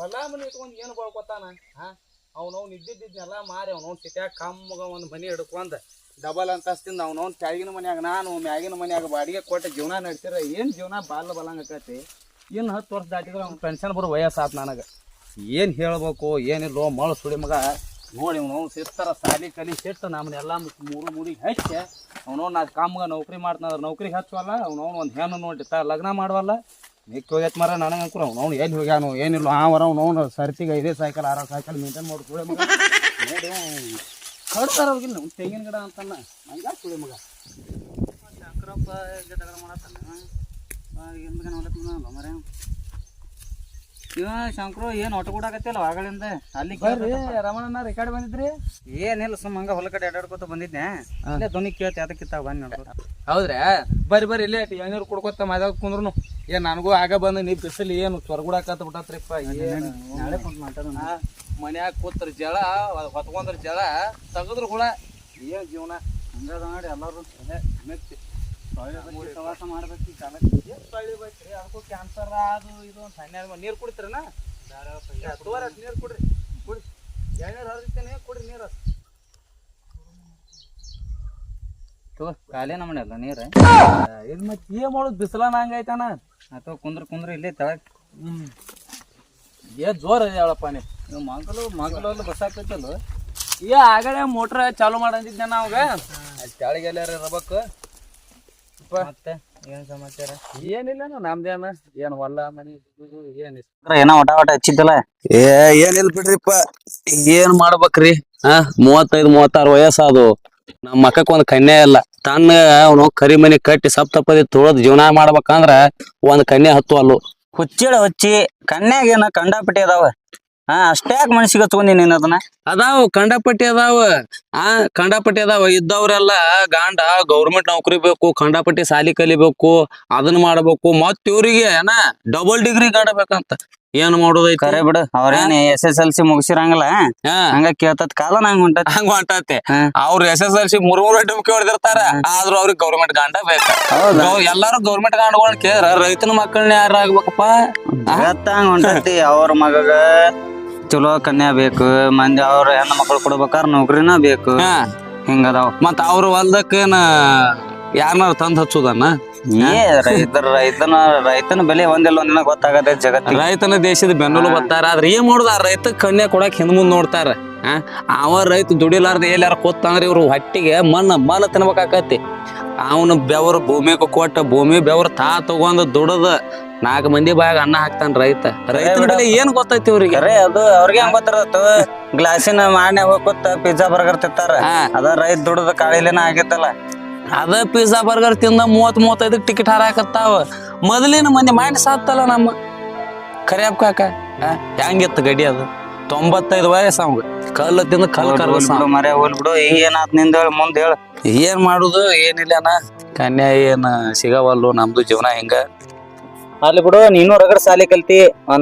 ಹೊಲ ಮನೆ ಇಟ್ಕೊಂಡು ಏನು ಬಳ್ಕೊತಾನ ಹಾ? ಅವ್ನವ್ನು ಇದ್ದಿದ್ದೆಲ್ಲ ಮಾರಿ ಅವ್ನವ್ನು ಸಿಟ್ಯಾಗ ಕಮ್ಮಗ ಒಂದು ಮನಿ ಹಿಡ್ಕೊಂಡ್ ಡಬಲ್ ಅಂತಸ್ತಿಂದ ಅವ್ನವ್ನು ಕೆಳಗಿನ ಮನ್ಯಾಗ ನಾನು, ಮ್ಯಾಗಿನ ಮನ್ಯಾಗ ಬಾಡಿಗೆ ಕೊಟ್ಟು ಜೀವನ ನಡ್ತಿರ ಏನು ಜೀವನ ಬಾಲ್ ಬಲಂಗ ಆಕತಿ? ಇನ್ನು ಹತ್ತು ವರ್ಷ ದಾಟಿದ್ರೆ ಅವ್ನ ಪೆನ್ಷನ್ ಬರೋ ವಯಸ್ಸಾತು ನನಗೆ. ಏನು ಹೇಳ್ಬೇಕು, ಏನಿಲ್ಲೋ ಮಳ ಸುಳಿ ಮಗ. ನೋಡಿ ಅವ್ನು ಸಿರ್ತಾರ ಸಾಲಿ ಕಲಿ ಸಿಟ್ಟು ನಮ್ಮನ್ನೆಲ್ಲ ಮೂರು ಮೂರಿಗೆ ಹೆಚ್ಚೆ ಅವನು ನಾ ಕಾಮ್ಗ ನೌಕರಿ ಮಾಡ್ತಾನಂದ್ರೆ ನೌಕರಿ ಹಚ್ಚುವಲ್ಲ, ಅವ್ನವ್ನು ಒಂದು ಹೆಣ್ಣು ನೋಡಿ ತ ಲಗ್ನ ಮಾಡುವಲ್ಲ. ಮಿಕ್ಕಿ ಹೋಗೈತೆ ಮರ, ನನಗೆ ಅಂಕುರ ಅವ್ನು ಎಲ್ಲಿ ಹೋಗ್ಯಾನು, ಏನಿಲ್ಲ, ಆ ವರ ಅವ್ನು ಸರ್ತಿಗೆ ಐದೇ ಸೈಕಲ್ ಆರ ಸೈಕಲ್ ಮೇಂಟೈನ್ ಮಾಡಿ ಕುಳೆ ಮಗ. ನೋಡಿ ಕಡ್ತಾರ ಅವ್ರಿಗಿಲ್ಲ ತೆಂಗಿನ ಗಿಡ ಅಂತನ್ನ. ಹಂಗ ಕುಳೆ ಮಗ? ಶಂಕರಪ್ಪ ಗಿಡಗಳ ಮಾಡತ್ತಾನ? ಏನು ಬೇಗ ನೋಡತ್ತ ಮರ ಇವ ಶಂಕರು ಏನು ಒಟ್ಟು ಆಗತ್ತಲ್ಲ ಆಗಳಿಂದ ಅಲ್ಲಿ ಬರ್ರಿ ರಮಣನ ರೆಕಾರ್ಡ್ ಬಂದಿದ್ರಿ? ಏನಿಲ್ಲ ಸುಮ್ಮ ಹಂಗ ಹೊಲ ಕಡೆ ಅಡ್ಡಾಡ್ಕೊತ ಬಂದಿದ್ನೆ ಅಲ್ಲೇ ಧ್ವನಿ ಕೇಳ್ತಿ ಅದಕ್ಕಿತ್ತ ಬನ್ನಿ ನೋಡ್ಕೊ ಹೌದ್ರ? ಬರ್ರಿ ಬರ್ರಿ ಇಲ್ಲೇ ಎಣ್ಣೀರು ಕುಡ್ಕೊತ ಮಾದಾಗ ಕುಂದ್ರು ಏನ್ ನನಗೂ ಆಗ ಬಂದ ನೀ ಬಿಸಿಲು ಏನು ಚೊರಗುಡಾಕತ್ತ ಬಿಟ್ಟತ್ರಿಪ್ಪ ಏನ್? ನಾಳೆ ಕುಂತ ಮಾತಾಡೋಣ ಮನ್ಯಾಗ ಕೂತ್ರ ಜಳ ಹೊತ್ಕೊಂಡ್ರ ಜಳ ತೆಗದ್ರ ಹುಳ. ಏನ್ ಜೀವನ? ಹಂಗದ ನೋಡಿ ಎಲ್ಲರೂ. ಮೆತ್ತಿ ಪ್ರವಾಸ ಮಾಡ್ಬೇಕು ಈ ಕಾಲಕ್ಕೆ. ಏನ್ ಸೊಳ್ಳಿ ಬೈತ್ರಿ ಅದಕ್ಕೂ ಕ್ಯಾನ್ಸರ್ ಅದು ಇದು ಅಂತ. ಸಣ್ಣ ನೀರು ಕುಡಿತೀರನ? ನೀರು ಕುಡ್ರಿ. ಕುಡಿ. ಎಳ್ನೀರು ಹರಿದಿತ್ತೇನೆ ಕುಡ್ರಿ ನೀರು ತಗೋ ಕಾಲೇ ನಮ್ಮನೆಲ್ಲ ನೀರು? ಇದು ಮತ್ತೆ ಏನ್ ಮಾಡೋದು ಬಿಸಿಲನ ಹಂಗೈತಾನ ಅಥವಾ ಕುಂದ್ರ ಕುಂದ್ರ ಇಲ್ಲೇ ತಳಕ್ ಹ್ಮ್. ಏ ಜೋರ್ ಹೇಳಪ್ಪ ನೀ? ಇವ್ ಮಗಲು ಮಗಲು ಬಸ್ ಹಾಕೈತಲ್ಲ? ಏ ಆಗಲೇ ಮೋಟ್ರ್ ಚಾಲು ಮಾಡಂದಿದ್ದೆ ನಾವಾಗ ಅಲ್ಲಿ ಕೆಳಗೆ ಎಲ್ಲಾರ ಇರ್ಬೇಕು. ಮತ್ತೆ ಏನ್ ಸಮಾಚಾರ? ಏನಿಲ್ಲ ನಮ್ದೇನ ಏನ್ ಹೊಲ ಮನಿ ಇದು ಏನ್ ಏನೋ ಒಟ ಒಟ ಹಚ್ಚಿದ್ದಲ್ಲ? ಏ ಏನಿಲ್ಲ ಬಿಡ್ರಿಪ್ಪ. ಏನ್ ಮಾಡ್ಬೇಕ್ರಿ? ಹಾ ಮೂವತ್ತೈದು ಮೂವತ್ತಾರು ವಯಸ್ಸಾದು ನಮ್ಮ ಮಕ್ಕಕ್ ಒಂದ್ ಕನ್ಯೆ ಇಲ್ಲ. ತನ್ನ ಅವನು ಕರಿ ಮನಿ ಕಟ್ಟಿ ಸಪ್ತಪದಿ ತುಳದ್ ಜೀವನ ಮಾಡ್ಬೇಕಂದ್ರ ಒಂದ್ ಕನ್ಯಾ ಹತ್ತು ಅಲ್ಲು. ಹುಚ್ಚಿಡ ಹುಚ್ಚಿ ಕನ್ಯಾಗ ಏನ ಕಂಡಾಪಟ್ಟಿ ಅದಾವ? ಹಾ ಅಷ್ಟ್ಯಾಕ್ ಮನ್ಸಿಗೆ ಹಚ್ಕೊಂಡಿ ನೀನ್ ಅದನ್ನ? ಅದಾವ ಕಂಡಪಟ್ಟಿ ಅದಾವ. ಆ ಕಂಡಪಟ್ಟಿ ಅದಾವ. ಇದ್ದವ್ರೆಲ್ಲ ಗಾಂಡ ಗೌರ್ಮೆಂಟ್ ನೌಕರಿ ಬೇಕು ಕಂಡಪಟ್ಟಿ ಸಾಲಿ ಕಲಿಬೇಕು ಅದನ್ನ ಮಾಡ್ಬೇಕು. ಮತ್ ಇವ್ರಿಗೆ ಏನ ಡಬಲ್ ಡಿಗ್ರಿ ಗಾಂಡ ಬೇಕಂತ. ಏನ್ ಮಾಡೋದೈತಿ? ಕರೆ ಬಿಡು ಅವ್ರೇನ್ ಎಸ್ ಎಸ್ ಎಲ್ ಸಿ ಮುಗಿಸಿರಂಗಿಲ್ಲ ಹಂಗ ಕೇಳ್ತತ್ ಕಾಲ ನಂಗ ಹೊಂಟತ್. ಹಂಗ ಹೊಂಟತಿ. ಅವ್ರ ಎಸ್ ಎಸ್ ಎಲ್ ಸಿ ಮೂರ್ ಮೂರ್ ಡುಮ್ಕಿ ಹೊಡೆದಿರ್ತಾರ ಆದ್ರೂ ಅವ್ರಿಗೆ ಗೌರ್ಮೆಂಟ್ ಗಾಂಡ ಬೇಕ. ಎಲ್ಲಾರು ಗೌರ್ಮೆಂಟ್ ಗಾಂಡ್ಗಳನ್ನ ಕೇಳ್ರ ರೈತನ ಮಕ್ಕಳನ್ನ ಯಾರು ಆಗ್ಬೇಕಪ್ಪ? ಹಂಗ ಹೊಂಟತಿ. ಅವ್ರ ಮಗಗ ಚಲೋ ಕನ್ಯಾ ಬೇಕು ಮಂದಿ ಅವ್ರ ಹೆಣ್ಣು ಮಕ್ಕಳು ಕೊಡ್ಬೇಕಾರ ನೌಕರಿನ ಬೇಕು. ಹಾ. ಹಿಂಗದಾವ. ಮತ್ತ ಅವ್ರ ಹೊಲ್ದಕ್ಕೇನ ಯಾರನ್ನಾರು ತಂದ್ ಹಚ್ಚುದನ್ನ ಏ ರೈತರ ರೈತನ ರೈತನ ಬೆಲೆ ಒಂದಿಲ್ಲ ಒಂದಿನ ಗೊತ್ತಾಗತ್ತೆ ಜಗತ್ತಿಗೆ. ರೈತನ ದೇಶದ ಬೆನ್ನೆಲು ಬರ್ತಾರ ಆದ್ರೆ ಏನ್ ಮಾಡುದ ಆ ರೈತ ಕನ್ಯಾ ಕೊಡಕ್ ಹಿಂದ್ ಮುಂದ್ ನೋಡ್ತಾರ? ಆ? ಅವ ರೈತ ದುಡಿಲಾರ್ದ ಎಲ್ಲಾರ ಕೊತ್ತಂದ್ರೆ ಇವ್ರು ಹೊಟ್ಟಿಗೆ ಮಣ್ಣ ಮಣ್ಣ ತಿನ್ಬೇಕಾಕತಿ ಅವನ ಬೆವರು ಭೂಮಿಗೆ ಕೊಟ್ಟ ಭೂಮಿ ಬೆವರು ತಾ ತಗೊಂಡ್ ದುಡದ ನಾಲ್ಕು ಮಂದಿ ಬಾಯಾಗ ಅನ್ನ ಹಾಕ್ತಾನ ರೈತ. ರೈತನ ಬೆಲೆ ಏನ್ ಗೊತ್ತೈತಿ ಇವ್ರಿಗೆ? ಅರೇ ಅದು ಅವ್ರಿಗೆ ಹೆಂಗ್ ಗೊತ್ತಿರತ್ತು ಗ್ಲಾಸಿನ ಮಾನ್ಯ ಹೋಗುತ್ತ ಪಿಜ್ಜಾ ಬರ್ಗರ್ ತಿಂತಾರ. ಅದ ರೈತ ದುಡದ ಕಾಳಿಲಿನ ಆಗಿತ್ತಲ್ಲ. ಅದ ಪಿಜ್ಜಾ ಬರ್ಗರ್ ತಿಂದ ಮೂವತ್ ಮೂವತ್ತೈದು ಟಿಕೆಟ್ ಹಾರಾಕತ್ತಾವ. ಮೊದಲಿನ ಮಂದಿ ಮಾಡಿ ಸಾತ್ತಲ್ಲ ನಮ್ಮ. ಕರಿಯಪ್ಪ ಕಾಕ ಹೆಂಗಿತ್ತು ಗಡಿ ಅದು? ತೊಂಬತ್ತೈದು ವಯಸ್ಸು ಅವಂಗ. ಕಲ್ಲು ತಿಂದ ಕಲ್ಲು ಬಿಡು ಮರೆ ಹೋಲ್ ಬಿಡು ಏನಾತ್ನಿಂದ ಹೇಳ ಮುಂದ್ ಹೇಳ. ಏನ್ ಮಾಡುದು ಏನಿಲ್ಲ ಕನ್ಯಾ ಏನ್ ಸಿಗವಲ್ಲು ನಮ್ದು ಜೀವನ ಹಿಂಗ. ಅಲ್ಲಿ ಬಿಡು ನೀನು ರಗಡ್ ಸಾಲಿ ಕಲ್ತಿ.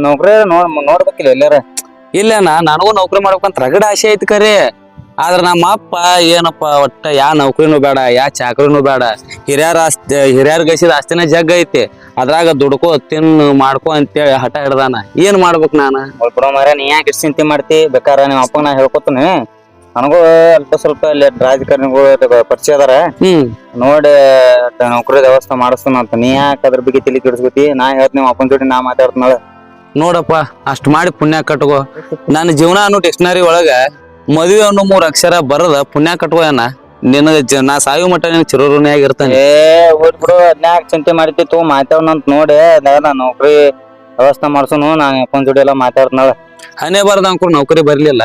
ನೌಕರಿ ನೋಡ್ ನೋಡ್ಬೇಕಿಲ್ಲ ಎಲ್ಲಾರ. ಇಲ್ಲ ನನಗೂ ನೌಕರಿ ಮಾಡ್ಬೇಕಂತ ರಗಡ ಆಸೆ ಐತಿ ಕರೆ. ಆದ್ರ ನಮ್ಮ ಅಪ್ಪ ಏನಪ್ಪ ಒಟ್ಟ ಯಾ ನೌಕರಿನೂ ಬೇಡ ಯಾ ಚಾಕರಿನೂ ಬೇಡ. ಹಿರಿಯರ ಆಸ್ತಿ ಹಿರಿಯರ್ ಗಸಿದ ಆಸ್ತಿನ ಜಗ್ ಐತಿ. ಅದ್ರಾಗ ದುಡ್ಕೋ ತಿನ್ನು ಮಾಡ್ಕೋ ಅಂತೇಳಿ ಹಠ ಹಿಡ್ದಾನ. ಏನ್ ಮಾಡ್ಬೇಕು ನಾನು? ಬಿಡು ಮರೆ ನೀ ಯಾಕೆ ಚಿಂತೆ ಮಾಡ್ತಿ? ಬೇಕಾರ ನಿಮ್ಮ ಅಪ್ಪಗ ನಾ ಹೇಳ್ಕೊತೀನಿ. ನನಗೂ ಅಲ್ಪ ಸ್ವಲ್ಪ ಅಲ್ಲಿ ರಾಜಕಾರಣಿಗಳು ಪರಿಚಯ ಅದಾರ. ಹ್ಮ್. ನೋಡಿ ನೌಕರಿ ವ್ಯವಸ್ಥೆ ಮಾಡಿಸ್ತಾನ ಅಂತ. ನೀ ಯಾಕೆ ಅದ್ರ ಬಗ್ಗೆ ತಿಳಿ ಕೆಡಿಸ್ಕೊತಿ? ನಾ ಹೇಳ್ತೀನಿ ಅಪ್ಪನ ಜೋಡಿ ನಾ ಮಾತಾಡ್ತಾನ ನೋಡಪ್ಪ ಅಷ್ಟು ಮಾಡಿ ಪುಣ್ಯ ಕಟ್ಕೋ. ನನ್ನ ಜೀವನ ಅನ್ನೋ ಡಿಕ್ಷನರಿ ಒಳಗ ಮದುವೆ ಅನ್ನೋ ಮೂರ್ ಅಕ್ಷರ ಬರದ ಪುಣ್ಯ ಕಟ್ಕೋ ಏನ? ನಿನಗ ಜ- ನಾ ಸಾಯೋ ಮಟ್ಟ ನಿನ್ ಚಿರೋರುಣಿಯಾಗಿರ್ತಾನೆ ಏ ಹೋಲ್ ಬಿಡು ಅದ್ನ್ಯಾಕ್ ಚಿಂತೆ ಮಾಡ್ತಿತ್ತು ಮಾತಾಡೋಣ ಅಂತ ನೋಡಿ ನಾ ನೌಕರಿ ವ್ಯವಸ್ಥೆ ಮಾಡ್ಸೋನು ನಾನು ಅಪ್ಪನ ಜೋಡಿ ಎಲ್ಲ ಮಾತಾಡ್ತಾಳ ಹನೇ ಬಾರ್ದ ಅಂಕರು ನೌಕರಿ ಬರ್ಲಿಲ್ಲ.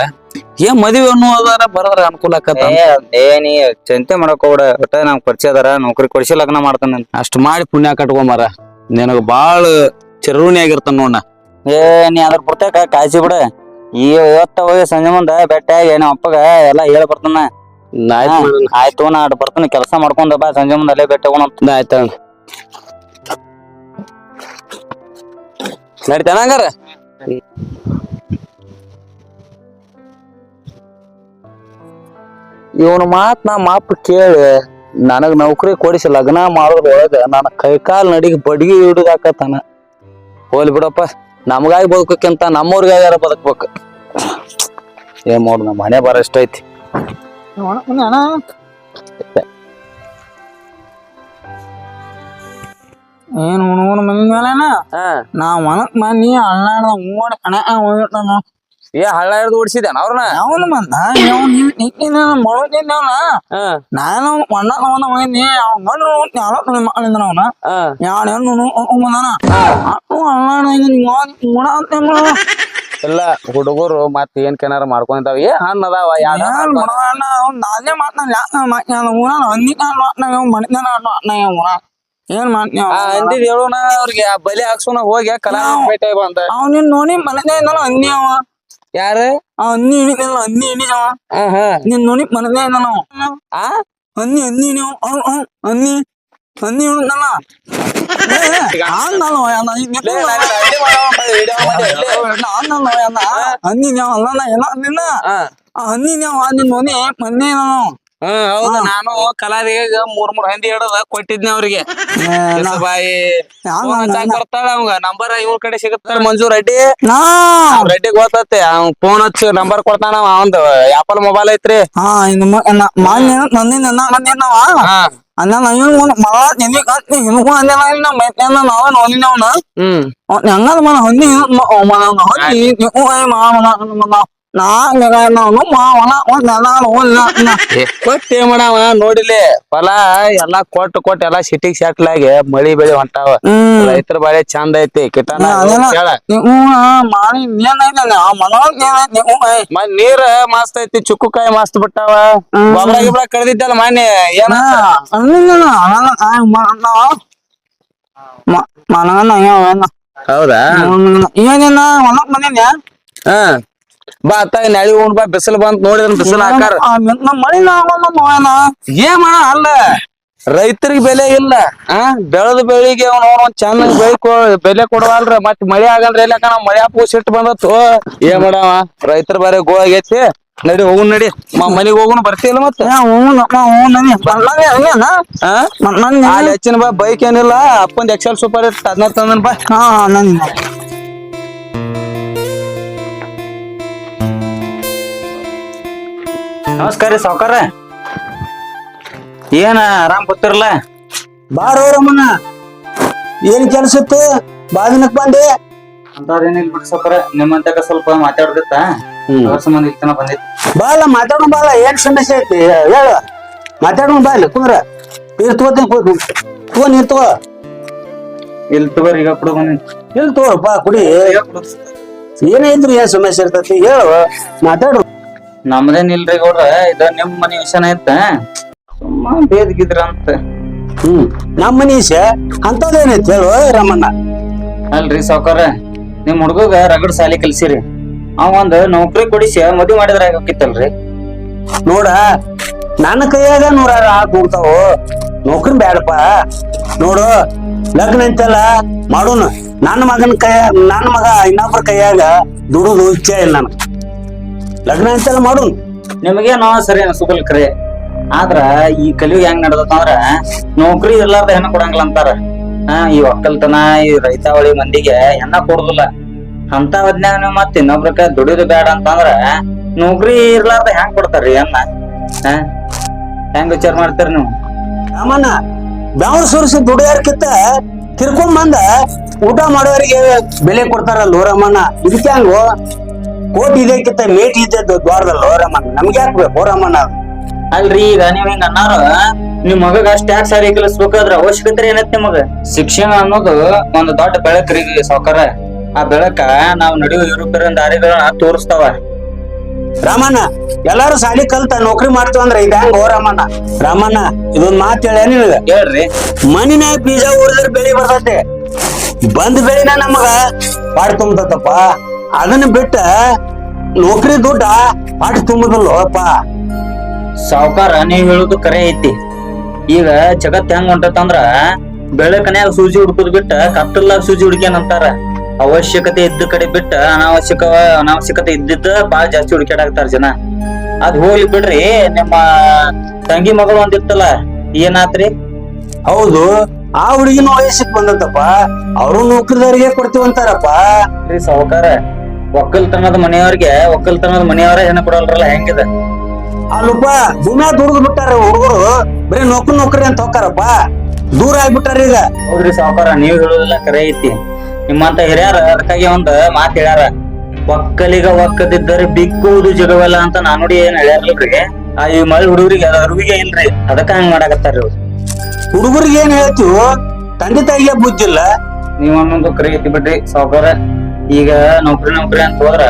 ಏನ್ ಮದುವೆ ಅನ್ನೋದಾರ ಬರದ್ರ ಅನುಕೂಲ ಆಕತ್ತ ಏ ಏ ನೀ ಚಿಂತೆ ಮಾಡಕ್ ಹೋಗ್ಬೇಡ. ಒಟ್ಟ ನಮ್ ಪರಿಚಯ ಅದಾರ ನೌಕರಿ ಕೊಡಿಸಿ ಲಗ್ನ ಮಾಡ್ತಾನ ಅಷ್ಟ್ ಮಾಡಿ ಪುಣ್ಯ ಕಟ್ಕೊಂಬಾರ. ನಿನಗ ಬಾಳ ಚಿರುಣಿ ಆಗಿರ್ತಾನ ನೋಡ ಏ ನೀ ಅದ್ರ ಪುರ್ತಕ ಕಾಯ್ಸಿ ಬಿಡ. ಈ ಇವತ್ತ ಹೋಗಿ ಸಂಜೆ ಮುಂದ ಬೆಟ್ಟ ಏನೋ ಅಪ್ಪಗ ಎಲ್ಲಾ ಹೇಳ ಬರ್ತಾನ. ಆಯ್ತು ನಾ. ಅಡ್ ಬರ್ತಾನ ಕೆಲಸ ಮಾಡ್ಕೊಂಡ ಬಾ ಸಂಜೆ ಮುಂದ ಅಲ್ಲೇ ಬೆಟ್ಟ ಹೋಗೋಣ ಅಂತ. ಆಯ್ತ ನಡಿತಾನ ಹಂಗಾರ? ಇವನ ಮಾತ್ ನಾ ಮಾಪ್ ಕೇಳಿ ನನಗ್ ನೌಕರಿ ಕೊಡಿಸಿ ಲಗ್ನ ಮಾಡೋದ್ರೊಳಗ ನನ್ನ ಕೈಕಾಲ್ ನಡಿಗೆ ಬಡ್ಗಿ ಹಿಡಿದಾಕತ್ತಾನ. ಹೋಲಿ ಬಿಡಪ್ಪ ನಮಗಾಗಿ ಬದುಕಕ್ಕಿಂತ ನಮ್ಮವ್ರಿಗೆ ಯಾರ ಬದುಕ್ಬೇಕು? ಏನ್ ಮಾಡು ನಮ್ಮ ಮನೆ ಬಾರ ಇಷ್ಟ ಐತಿ? ಏನ್ ಉಣ್ಗುಣ ಮಂದಿನ ನಾ ಒಣಕ್ ಮನಿ ಅಣ್ಣಾಡ್ದ ಓಡ್ ಕಣ ಹೋಗಿಟ್ಟಾನ ಏ ಹಳ್ಳ ಹಿಡ್ದು ಓಡಿಸಿದೇನ ಅವ್ರನ್ನ? ಅವನು ಮಾಡೋದಿದ್ದವನ ನಾನು ಒಣ್ಣಕ್ ಅವನ ಹೋಗಿದ್ನಿ ಅವ್ನ ಬಂದ್ರು ಯಾರೋ ಮಕ್ಕಳಿಂದ ಅವನ. ಯಾರು ಹೆಣ್ಣು ಬಂದಾನ ಅಣ್ಣ ಅಳ್ಳಾಡ ಗುಣ ಅಂತ ಇಲ್ಲ ಹುಡುಗರು ಮತ್ತೆ ಏನ್ ಕೆನಾರ ಮಾಡ್ಕೊಂಡಿದ್ದಾವ. ಏ ಹಣ್ಣ ಅದಾವ ನಾನೇ ಊನ ಏನ್ ಅಂದಿದ್ ಹೇಳೋಣ ಅವ್ರಿಗೆ. ಬಲಿ ಹಾಕ್ಸೋಣ ಹೋಗಿ ಕಲಾ ಬಂದ. ಅವನಿನ್ ನೋಡಿ ಮನೆ ಅವ. ಯಾರು? ಆ ಹಂದಿ ಹಿಡಿದಿಲ್ಲ ಹಂದಿ ಹಿಡಿದವ ನೀನ್. ನೋಡಿ ಮನದೇ ಇದ್ದಲ್ಲ ಅವ ಆ ಹಂದಿ ಹಂದಿ ನೀವು ಅವ್ನು ಅವ್ನು ಹಂದಿ ಹಂದಿ ಹಿಡಿದಲ್ಲ ಹಂದಿ ನೀವು ಅಲ್ಲ ಎಲ್ಲ ನಿನ್ನ ಆ. ಹಂದಿ ನೀವು ನಿನ್ ನೋಡಿ ಮೊನ್ನೆ ನಾವು ಹ್ಮ್ ಹೌದು ನಾನು ಕಲಾದಿಗ ಮೂರ್ ಮೂರ್ ಹಂದಿ ಹಿಡದ ಕೊಟ್ಟಿದ್ನಿ ಅವ್ರಿಗೆ. ಬಾಯಿ ಬರ್ತಾಳ ಅವಂಗ. ನಂಬರ್ ಇವ್ರ ಕಡೆ ಸಿಗುತ್ತಾರ ಮಂಜು ರೆಡ್ಡಿ? ನಾ ರೆಡ್ಡಿ ಗೊತ್ತತ್ತೆ ಅವ್ನ್ ಫೋನ್ ಹಚ್ಚಿ ನಂಬರ್ ಕೊಡ್ತಾನ ಅವಂದ್ ಆಪಲ್ ಮೊಬೈಲ್ ಐತ್ರಿ. ಹಾ ಹಾ. ಹ್ಮ್. ನಾನು ಮಾವನ ಒಂದ್ ಕೊಟ್ಟೆ ಮಾಡವ ನೋಡಿಲಿ ಫಲ ಎಲ್ಲಾ ಕೊಟ್ಟು ಕೊಟ್ಟು ಎಲ್ಲಾ ಸಿಟಿಗ್ ಸೆಟ್ಲ್ ಆಗಿ ಮಳಿ ಬೆಳಿ ಹೊಂಟಾವ ರೈತರ ಬಾಳೆ ಚಂದ ಐತಿ ಕಿಟಾನ ನೀರ ಮಸ್ತ್ ಐತಿ ಚುಕ್ಕುಕಾಯಿ ಮಸ್ತ್ ಬಿಟ್ಟಾವ ಗೊಬ್ಬರ ಗಿಬ್ರ ಕಳ್ದಿದ್ದಲ್ಲ ಮಾನ್ಯ ಏನ ಮನಗನ ಹೌದಾ ಏನೇನ ಹೊಲಕ್ ಬಂದಿದ್ಯಾ ಹಾ ಬಾ ಅತ್ತ ಉಣ್ ಬಾ ಬಿಸಿಲು ಬಂತ ನೋಡಿದ್ರ ಬಿಸಿಲು ಹಾಕಾರ ನಮ್ಮ ಮಳಿ ನೋಯನ ಏನ್ ಮಾಡ ಅಲ್ಲ. ರೈತರಿಗೆ ಬೆಲೆ ಇಲ್ಲ. ಆ ಬೆಳೆದ ಬೆಳಿಗ್ಗೆ ಅವ್ನ ಒಂದ್ ಚಂದ ಬೆಳಿ ಬೆಲೆ ಕೊಡವಲ್ರ ಮತ್ ಮಳಿ ಆಗಲ್ರ ಎಲ್ಲ ಕಣ ಮಳೆ ಪೂಸಿಟ್ ಸಿಟ್ಟು ಬಂದತ್ತು. ಏನ್ ಮಾಡವ ರೈತರ ಬಾರಿ ಗೋ ಆಗೈತಿ. ನಡಿ ಹೋಗುನ್ ನಡಿ. ಮನಿಗ್ ಹೋಗುನ್ ಬರ್ತಿಲ್ಲ ಮತ್ತ? ಹೆಚ್ಚಿನ ಬಾ ಬೈಕ್ ಏನಿಲ್ಲ. ಅಪ್ಪಂದ್ ಎಕ್ಸೆಲ್ ಸೂಪರ್ ಇತ್ತು ಅದನ್ನ ತಂದನ್ ಬಾ. ಹಾ ನನ್ ನಮಸ್ಕಾರ ರೀ ಸಾವ್ಕಾರ. ಏನ ಆರಾಮ್ ಗೊತ್ತಿರಲ್ಲ ಬಾರೋ ರಮಣ. ಏನ್ ಕೆಲ್ಸತ್ತು ಬಾದಿನಕ್ ಬಂದೆ. ಅಂತದೇನಿಲ್ಲ ಬಿಡಿ ಸಾವುಕಾರ. ನಿಮ್ಮಂತಕ ಸ್ವಲ್ಪ ಮಾತಾಡ್ದಿತ್ತ? ಸಂಬಂಧ ಇತ್ತನ ಬಂದಿತ್ತು. ಬಾಲ ಮಾತಾಡೋಣ ಬಾಲ. ಏನ್ ಸಮಸ್ಯೆ ಐತಿ? ಹೇಳ. ಮಾತಾಡೋಣ ಬಾಲ ಕುಂದ್ರ. ನೀರ್ ತಗೋತೀನಿ ತಗೋ ನೀರ್ ತಗೋ. ಇಲ್ಲಿ ತಗೋರಿ ಈಗ ಕೊಡು ಬಂದಿನಿ ಇಲ್ಲಿ ತಗೋರಪ್ಪ ಕುಡಿ. ಏನೈತ್ರಿ ಏನ್ ಸಮಸ್ಯೆ ಇರ್ತೈತಿ? ಹೇಳು. ಮಾತಾಡು. ನಮ್ದೇನಿಲ್ರಿ ಗೌಡ್ರ ಇದ ನಿಮ್ ಮನಿ ವಿಷಯನ ಐತ. ಸುಮ್ಮ ಬೇದ್ಗಿದ್ರ ಅಂತ ಹ್ಮ್ ನಮ್ಮ ಮನೀಶ ಅಂತದೇನೈತಿ ಹೇಳು ರಮಣ್ಣ? ಅಲ್ರಿ ಸಾವ್ಕಾರ ನಿಮ್ ಹುಡ್ಗಗ ರಗಡ್ ಸಾಲಿ ಕಲ್ಸಿರಿ. ಅವ ಒಂದ್ ನೌಕರಿ ಕೊಡಿಸಿ ಮದ್ವಿ ಮಾಡಿದ್ರ ಆಗಿತ್ತಲ್ರಿ ನೋಡ ನನ್ನ ಕೈಯಾಗ ನೂರಾರು ಆಳ್ ಕೂಡ್ತಾವು ನೌಕರಿ ಬೇಡಪ್ಪ ನೋಡು ಲಗ್ನ ಅಂತಲ್ಲ ಮಾಡೋಣ. ನನ್ನ ಮಗನ ಕೈ ನನ್ನ ಮಗ ಇನ್ನೊಬ್ಬರ ಕೈಯಾಗ ದುಡುದು ಇಚ್ಛೆ ಇಲ್ಲ ನನಗೆ. ಲಗ್ನ ಅಂತೆಲ್ಲ ಮಾಡು ನಿಮಗೆ ನಾವ್ ಸರಿ ಅನ್ಸುಕಲ್ ಕರೆ. ಆದ್ರ ಈ ಕಲಿಯುಗ ಹೆಂಗ್ ನಡ್ದತ್ತಂದ್ರ ನೌಕರಿ ಇರ್ಲಾರ್ದ ಹೆಣ್ಣ ಕೊಡಂಗಿಲ್ಲ ಅಂತಾರ. ಹಾ ಈ ಒಕ್ಕಲ್ತನ ಈ ರೈತಾವಳಿ ಮಂದಿಗೆ ಹೆಣ್ಣ ಕೊಡುದಿಲ್ಲ. ಅಂತ ಹೊದ್ನ್ಯಾಗ ಮತ್ತೆ ಮತ್ ಇನ್ನೊಬ್ರಕ ದುಡಿದು ಬೇಡ ಅಂತಂದ್ರ ನೌಕರಿ ಇರ್ಲಾರ್ದ ಹೆಂಗ್ ಕೊಡ್ತಾರ್ರಿ ಹೆಣ್ಣ? ಹಾ ಹೆಂಗ್ ವಿಚಾರ ಮಾಡ್ತೀರಿ ನೀವು? ರಾಮಣ್ಣ ಬೆವರ್ ಸುರಿಸಿ ದುಡಿಯೋರ್ಕಿಂತ ತಿರ್ಕೊಂಡ್ ಬಂದ ಊಟ ಮಾಡೋರಿಗೆ ಬೆಲೆ ಕೊಡ್ತಾರಲ್ಲ ರಮಣ್ಣ? ಇದಕ್ಕೆ ಹಂಗು ಕೋಟಿ ಇದಕ್ಕಿಂತ ಮೇಟಿ ಇದ್ದದ್ದು ದ್ವಾರದಲ್ಲ ರಮಣ್ಣ ನಮ್ಗೆ ಯಾಕೆ ಬೇಕು ಅದು ಅಲ್ರಿ ಈಗ ನೀವ್ ಹಿಂಗ ಅನ್ನಾರ? ನಿಮ್ ಮಗಗ ಟ್ಯಾಕ್ಸ್ ಯಾಕೆ ಸಾರಿ ಕಲಿಸ್ಬೇಕಾದ್ರ ಅವಶ್ಯಕತೆ ಏನತ್ ನಿಮಗ? ಶಿಕ್ಷಣ ಅನ್ನೋದು ಒಂದು ದೊಡ್ಡ ಬೆಳಕ್ರಿ ಸಾವ್ಕಾರ. ಆ ಬೆಳಕ ನಾವ್ ನಡೆಯುವ ಯುರೋಪಿಯನ್ ದಾರಿಗಳನ್ನ ತೋರಿಸ್ತಾವ. ರಾಮಣ್ಣ ಎಲ್ಲಾರು ಸಾಲಿ ಕಲ್ತ ನೌಕರಿ ಮಾಡ್ತೀವಿ ಅಂದ್ರೆ ಹೆಂಗ ಹೋ ರಾಮಣ್ಣ ರಾಮಣ್ಣ ಇದೊಂದ್ ಮಾತ್ ಹೇಳ ನಿನಗ? ಹೇಳ್ರಿ. ಮನಿನ್ಯಾಗ ಬೀಜ ಊರಿದ್ರೆ ಬೆಳಿ ಬರ್ತೈತೆ. ಬಂದ್ ಬೆಳಿನ ನಮಗ ಪಾಡ್ ತುಂಬತಪ್ಪ ಅದನ್ನ ಬಿಟ್ಟ ನೌಕರಿ ದುಡ್ಡ ಪಾಠ ತುಂಬುದಲ್ಲಪ್ಪ ಸಾವ್ಕಾರ ನೀವ್ ಹೇಳುದು ಕರೆ ಐತಿ. ಈಗ ಜಗತ್ ಹೆಂಗ್ ಹೊಂಟತಂದ್ರ ಬೆಳಕನ್ಯಾಗ ಸೂಜಿ ಹುಡುಕುದ್ ಬಿಟ್ಟ ಕತ್ತಲ್ಲಾಗ ಸೂಜಿ ಹುಡುಕ್ಯಾನ ಅಂತಾರ ಅವಶ್ಯಕತೆ ಇದ್ದ ಕಡೆ ಬಿಟ್ಟ ಅನಾವಶ್ಯಕ ಅನಾವಶ್ಯಕತೆ ಇದ್ದಿದ್ದ ಬಾಳ ಜಾಸ್ತಿ ಹುಡುಕ್ಯಾಡಾಕ್ತಾರ ಜನ. ಅದ್ ಹೋಗ್ಲಿ ಬಿಡ್ರಿ ನಿಮ್ಮ ತಂಗಿ ಮಗಳು ಒಂದಿತ್ತಲ್ಲ ಏನಾತ್ರಿ? ಹೌದು ಆ ಹುಡುಗಿನ ವಯಸ್ಸಿಗೆ ಬಂದತ್ತಪ್ಪ. ಅವರು ನೌಕರಿದಾರಿಗೆ ಕೊಡ್ತೀವಂತಾರಪ್ಪ. ರೀ ಸಾವುಕಾರ ಒಕ್ಕಲ್ತನದ ಮನೆಯವ್ರಿಗೆ ಒಕ್ಕಲ್ತನದ ಮನೆಯವರ ಏನ ಕೊಡಲ್ರಲ್ಲ ಹೆಂಗಿದ? ಅಲ್ಲಪ್ಪ ದಿನ ದುಡ್ದು ಬಿಟ್ಟಾರ ಹುಡುಗರು ಬರೀ ನೌಕರಿ ನೌಕರಿ ಅಂತ ಹೋಗ್ತಾರಪ್ಪ. ದೂರ ಆಗ್ಬಿಟ್ಟಾರ ಈಗ. ಹೌದ್ರಿ ಸಾವುಕಾರ ನೀವ್ ಹೇಳೋದಿಲ್ಲ ಕರೆ ಐತಿ. ನಿಮ್ಮಂತ ಹಿರಿಯರ ಅದಕ್ಕಾಗಿ ಒಂದ್ ಮಾತ್ ಹೇಳ್ಯಾರ. ಒಕ್ಕಲಿಗ ಒಕ್ಕದಿದ್ದರೆ ಬಿಕ್ಕುವುದು ಜಗವಲ್ಲ ಅಂತ ನಾನುಡಿ ಏನ್ ಹೇಳ್ಯಾರಲ್ರಿ? ಆ ಈ ಮಳೆ ಹುಡುಗರಿಗೆ ಅದ ಅರಿವಿಗೆ ಇಲ್ರಿ. ಅದಕ್ಕ ಹಂಗ ಮಾಡಾಕತ್ತಾರ ಹುಡುಗರಿಗೆ ಏನ್ ಹೇಳ್ತೀವೋ ತಂದೆ ತಾಯಿಗೆ ಬುದ್ಧಿಲ್ಲ. ನೀವ್ ಅನ್ನೊಂದು ಕರೆ ಐತಿ ಬಿಡ್ರಿ ಸಾವುಕಾರ. ಈಗ ನೌಕರಿ ನೌಕರಿ ಅಂತ ಹೋದ್ರ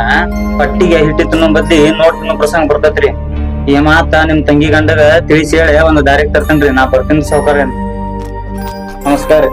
ಪಟ್ಟಿಗೆ ಹಿಟ್ಟಿ ಬದ್ಲಿ ನೋಡ್ ತಿನ್ನೋ ಪ್ರಸಂಗ ಬರ್ತೈತ್ರಿ. ಈ ಮಾತ ನಿಮ್ ತಂಗಿ ಗಂಡಗ ತಿಳಿಸಿ ಹೇಳಿ, ಒಂದ್ ದಾರಿಗೆ ತರ್ತೇನ್ರಿ. ನಾ ಬರ್ತೀನಿ ಸಾವುಕಾರ ನಮಸ್ಕಾರ ರೀ.